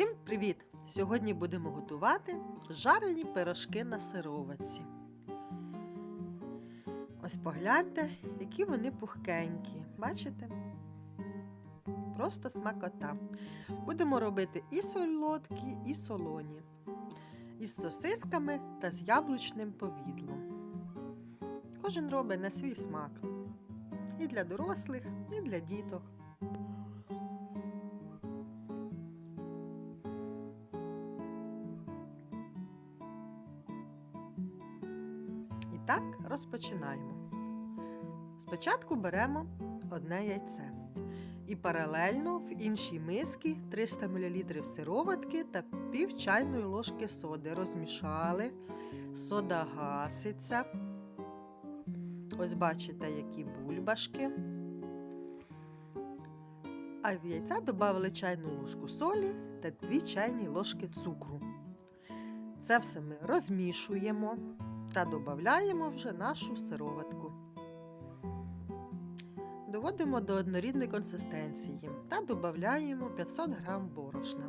Всім привіт! Сьогодні будемо готувати жарені пирожки на сироватці. Ось погляньте, які вони пухкенькі. Бачите? Просто смакота. Будемо робити і солодкі, і солоні. Із сосисками та з яблучним повідлом. Кожен робить на свій смак. І для дорослих, і для діток. Так розпочинаємо. Спочатку беремо одне яйце. І паралельно в іншій мисці 300 мл сироватки та пів чайної ложки соди. Розмішали, сода гаситься. Ось бачите, які бульбашки. А в яйця додали чайну ложку солі та 2 чайні ложки цукру. Це все ми розмішуємо та додаємо вже нашу сироватку. Доводимо до однорідної консистенції та додаємо 500 г борошна.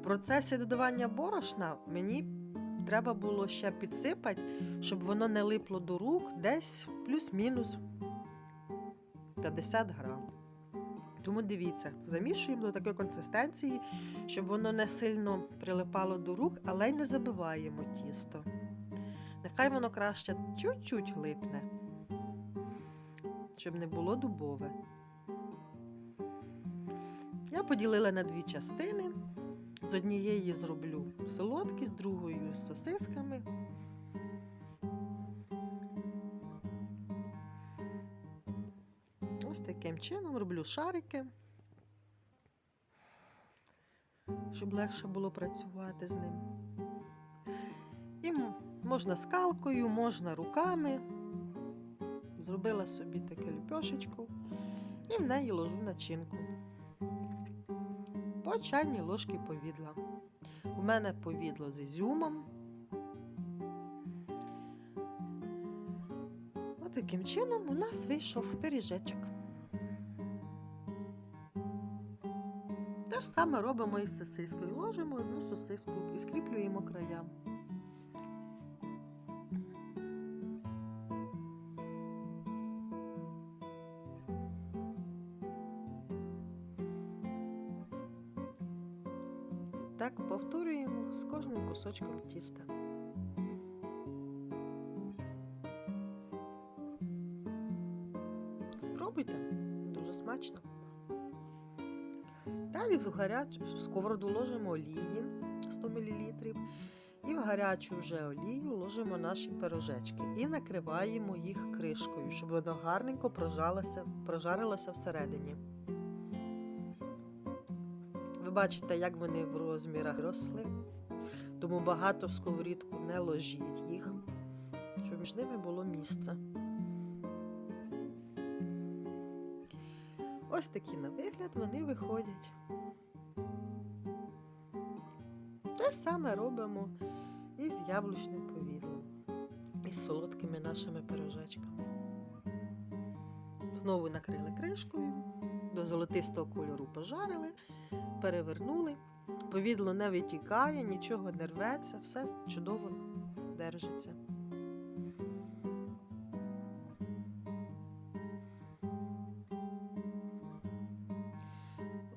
В процесі додавання борошна мені треба було ще підсипати, щоб воно не липло до рук десь плюс-мінус 50 грам. Тому дивіться, замішуємо до такої консистенції, щоб воно не сильно прилипало до рук, але й не забиваємо тісто. Нехай воно краще чуть-чуть липне, щоб не було дубове. Я поділила на дві частини. З однієї зроблю солодкі, з другою з сосисками. Ось таким чином роблю шарики, щоб легше було працювати з ним. І можна скалкою, можна руками. Зробила собі таке ліпьошечку і в неї ложу начинку. По чайній ложки повідла. У мене повідло з ізюмом. Отаким чином у нас вийшов пиріжечок. Ж саме робимо із сосискою. Ложимо одну сосиску і скріплюємо края. Так повторюємо з кожним кусочком тіста. Спробуйте, дуже смачно. Далі в гарячу в сковороду ложимо олії 100 мл і в гарячу вже олію ложимо наші пирожечки і накриваємо їх кришкою, щоб воно гарненько прожалося, прожарилося всередині. Ви бачите, як вони в розмірах росли, тому багато в сковорідку не ложіть їх, щоб між ними було місце. Ось такі на вигляд вони виходять. Те саме робимо і з яблучним повідлом, і з солодкими нашими пирожечками. Знову накрили кришкою, до золотистого кольору пожарили, перевернули. Повідло не витікає, нічого не рветься, все чудово держиться.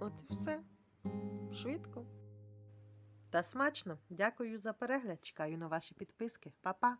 От і все. Швидко. Та смачно. Дякую за перегляд. Чекаю на ваші підписки. Па-па!